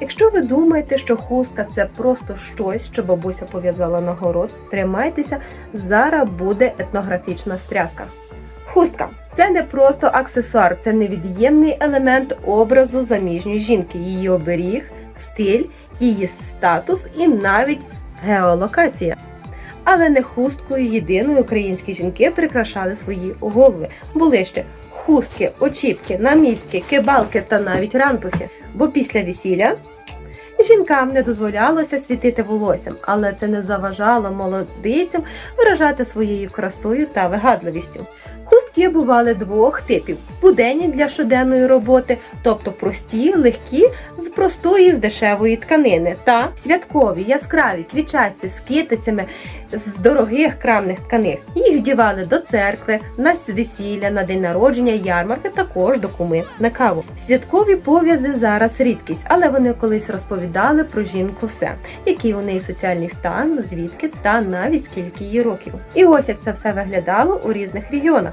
Якщо ви думаєте, що хустка це просто щось, що бабуся пов'язала на город, тримайтеся, зараз буде етнографічна стряска. Хустка це не просто аксесуар, це невід'ємний елемент образу заміжньої жінки, її оберіг, стиль, її статус і навіть геолокація. Але не хусткою єдиною українські жінки прикрашали свої голови. Були ще хустки, очіпки, намітки, кибалки та навіть рантухи. Бо після весілля жінкам не дозволялося світити волоссям, але це не заважало молодицям виражати своєю красою та вигадливістю. Хустки бували двох типів: буденні для щоденної роботи, тобто прості, легкі, з простої, з дешевої тканини, та святкові, яскраві, квітчасті, з китицями, з дорогих крамних тканин. Їх вдівали до церкви, на весілля, на день народження, ярмарки, також до куми на каву. Святкові пов'язи зараз рідкість, але вони колись розповідали про жінку все, який у неї соціальний стан, звідки та навіть скільки їй років. І ось як це все виглядало у різних регіонах.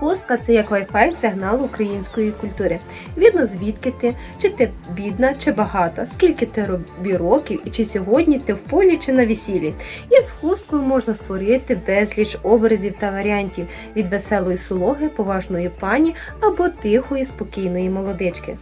Хустка це як Wi-Fi сигнал української культури. Відно звідки ти, чи ти бідна, чи багата, скільки ти робі років, і чи сьогодні ти в полі, чи на весіллі. І з хусткою можна створити безліч образів та варіантів від веселої слуги, поважної пані або тихої, спокійної молодички.